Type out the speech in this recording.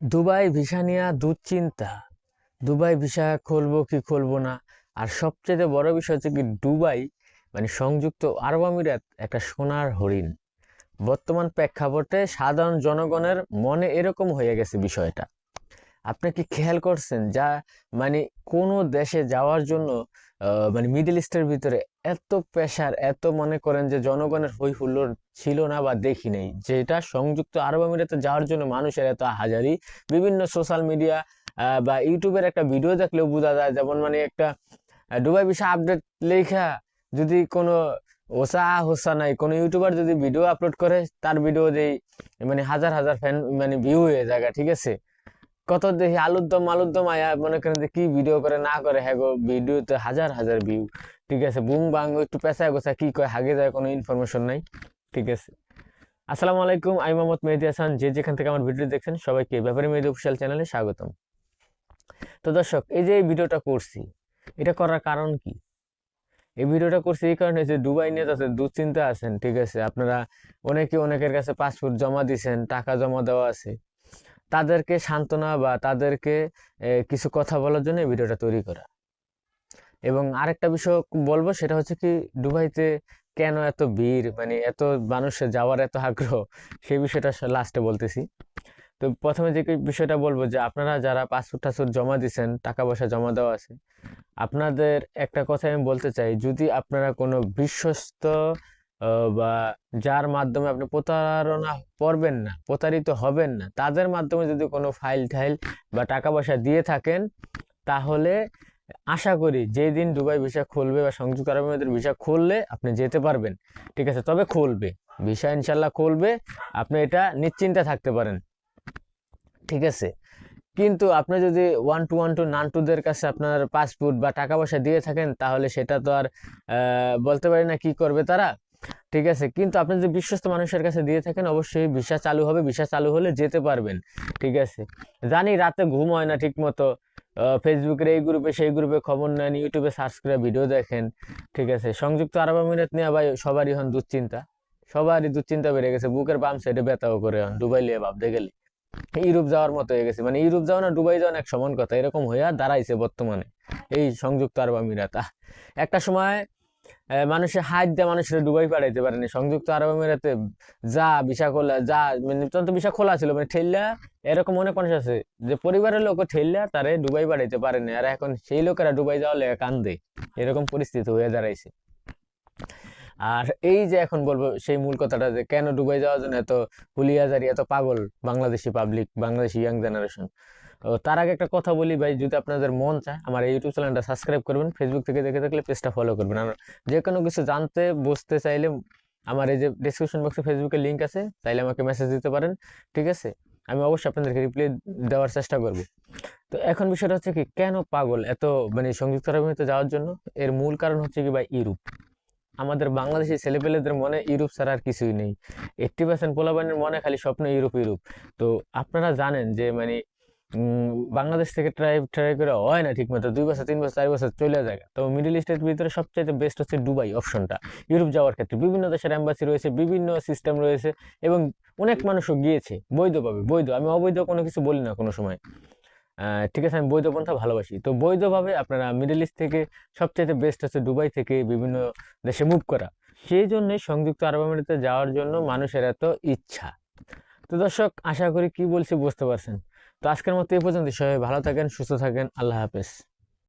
Dubai visa নিয়ে দুশ্চিন্তা। Dubai visa খুলবো কি খুলবো না? আর সবচেয়ে বড় বিষয় হচ্ছে কি দুবাই মানে সংযুক্ত আরব আমিরাত একটা সোনার হরিণ। বর্তমান প্রেক্ষাপটে সাধারণ জনগণের মনে এরকম হয়ে গেছে বিষয়টা। আপনি কি খেয়াল করছেন যা মানে কোনো দেশে যাওয়ার জন্য মানে মিডল ইস্টের ভিতরে এত প্রেশার এত মনে করেন যে জনগণের হই হুল্লোড় ছিল না বা দেখি নেই। যেটা সংযুক্ত আরব আমিরাতে যাওয়ার জন্য মানুষের এত হাজারি। বিভিন্ন সোশ্যাল মিডিয়া বা ইউটিউবের একটা ভিডিও দেখলেও বোঝা যায় যেমন মানে একটা ডুবাই ভিসা আপডেট লেখা যদি কোনো ওসা হোসা নাই, কোনো ইউটিউবার যদি ভিডিও আপলোড করে, তার ভিডিও যেই মানে হাজার হাজার ফ্যান মানে ভিউ হয়ে যায়, ঠিক আছে? কত দেখি আলুর দম আলুর দম আয়া, মনে করেন যে কি ভিডিও করে, না করে হ্যাঁ গো ভিডিওতে হাজার হাজার ভিউ ঠিক আছে? বুম বাং একটু পেঁচায় গোছা কি কয়, হাগে যায়, কোনো ইনফরমেশন নাই। ঠিক আছে। আসসালামু আলাইকুম, আমি মোহাম্মদ মেহেদি হাসান। যে যেখান থেকে আমার ভিডিও দেখছেন, সবাইকে ব্যাপারে মেহেদি অফিসিয়াল চ্যানেলে স্বাগতম। তো দর্শক, এই যে ভিডিওটা করছি, এটা করার কারণ কি? এই ভিডিওটা করছি এই কারণে যে দুবাই নিয়ে যাতে দুশ্চিন্তা আছেন, ঠিক আছে। আপনারা অনেকে অনেকের কাছে পাসপোর্ট জমা দিয়েছেন টাকা জমা দেওয়া আছে। তাদেরকে সান্ত্বনা বা তাদেরকে কিছু কথা বলার জন্য ভিডিওটা তৈরি করা। এবং আরেকটা বিষয় বলব, সেটা হচ্ছে কি দুবাইতে কেন এত ভিড়? মানে এত মানুষের যাওয়ার এত আগ্রহ? সেই বিষয়টা লাস্টে বলতেছি। তো প্রথমে যে বিষয়টা বলব যে, আপনারা যারা পাসপোর্ট টাসপোর্ট জমা দিছেন, টাকা পয়সা জমা দেওয়া আছে, আপনাদের একটা কথা আমি বলতে চাই, যদি আপনারা কোনো বিশ্বস্ত বা যার মাধ্যমে আপনি প্রতারণা করবেন না, প্রতারিত হবেন না, তাদের মাধ্যমে যদি কোনো ফাইল ঠাইল বা টাকা পয়সা দিয়ে থাকেন, তাহলে আশা করি যেই দিন দুবাই ভিসা খুলবে বা সংযুক্ত আরব আমিরাতের ভিসা খুললে আপনি যেতে পারবেন। ঠিক আছে, তবে খুলবে। ভিসা ইনশাল্লাহ খুলবে। আপনি এটা নিশ্চিন্তে থাকতে পারেন। ঠিক আছে? কিন্তু আপনি যদি ওয়ান টু ওয়ান টু নান টুদের কাছে আপনার পাসপোর্ট বা টাকা পয়সা দিয়ে থাকেন, তাহলে সেটা তো আর বলতে পারি না কি করবে তারা। ঠিক আছে? কিন্তু আপনি যদি বিশ্বস্ত মানুষের কাছে দিয়ে থাকেন, অবশ্যই ভিসা চালু হবে। ভিসা চালু হলে যেতে পারবেন। ঠিক আছে? জানি রাতে ঘুম হয় না ঠিক মতো ফেসবুকের এই গ্রুপে সেই গ্রুপে খবর নেন ইউটিউবে সার্চ করে ভিডিও দেখেন, ঠিক আছে? সংযুক্ত আরব আমিরাত নিয়ে ভাই সবারই হন দুশ্চিন্তা। সবারই দুশ্চিন্তা বেড়ে গেছে, বুকের বাম সাইডে ব্যথাও করে হন দুবাই লিয়ে ভাবতে গেলে। ইউরোপ যাওয়ার মতো হয়ে গেছে। মানে ইউরোপ যাওয়া না দুবাই যাওয়া এক সমান কথা। এরকম হইয়া দাঁড়াইছে বর্তমানে, এই সংযুক্ত আরব আমিরাত একটা সময় মানুষের হাত দিয়ে মানুষের দুবাই পাঠাইতে পারেনি। সংযুক্ত আরব আমিরাতে যা ভিসা খোলা যা মানে তো ভিসা খোলা ছিল মানে ঠেললা এরকম অনেক মানুষ আছে যে পরিবারের লোক ঠেললা তারে দুবাই পাঠাইতে পারেনি। আর এখন সেই লোকেরা দুবাই যাওয়া লেগে কান্দে। এরকম পরিস্থিতি হয়ে দাঁড়াইছে। আর এই যে এখন বলব সেই মূল কথাটা যে কেন দুবাই যাওয়ার জন্য এত হুলিয়াজারি, এত পাগল Bangladeshi public Bangladeshi young generation তার আগে একটা কথা বলি ভাই, যদি আপনাদের মন চায়, আমার এই ইউটিউব চ্যানেলটা সাবস্ক্রাইব করবেন ফেসবুক থেকে দেখে থাকলে পেজটা ফলো করবেন। আর যে কোনো কিছু জানতে, বুঝতে চাইলে আমার এই যে ডিসক্রিপশন বক্সে ফেসবুকের লিঙ্ক আছে, চাইলে আমাকে মেসেজ দিতে পারেন, ঠিক আছে? আমি অবশ্যই আপনাদেরকে রিপ্লাই দেওয়ার চেষ্টা করব। তো এখন বিষয়টা হচ্ছে কি, কেন পাগল এত মানে সংযুক্ত আরব আমিরাতে যাওয়ার জন্য? এর মূল কারণ হচ্ছে কি ভাই, ইউরোপ। আমাদের বাংলাদেশি ছেলেপেলেদের মনে ইউরোপ ছাড়া আর কিছুই নেই। এইট্টি পার্সেন্ট পোলাপানের মনে খালি স্বপ্ন ইউরোপ ইউরোপ। তো আপনারা জানেন যে মানে বাংলাদেশ থেকে ট্রাই ট্রাই করে হয় না ঠিক মতো। দুই বছর, তিন বছর, চার বছর চলে যায়। তো মিডল ইস্টের ভিতরে সবচাইতে বেস্ট হচ্ছে দুবাই অপশনটা ইউরোপ যাওয়ার ক্ষেত্রে বিভিন্ন দেশের অ্যাম্বাসি রয়েছে, বিভিন্ন সিস্টেম রয়েছে এবং অনেক মানুষও গিয়েছে। বৈধভাবে বৈধ। আমি অবৈধ কোনো কিছু বলি না কোনো সময়। ঠিক আছে, আমি বৈধ পন্থা ভালোবাসি। তো বৈধভাবে আপনারা মিডল ইস্ট থেকে সবচাইতে বেস্ট হচ্ছে দুবাই থেকে বিভিন্ন দেশে মুভ করা। সেই জন্যই সংযুক্ত আরব আমিরাতে যাওয়ার জন্য মানুষের এত ইচ্ছা। তো দর্শক, আশা করি কি বলছি বুঝতে পারছেন। তো আজকের মতো এই পর্যন্ত সবাই ভালো থাকেন সুস্থ থাকেন। আল্লাহ হাফেজ।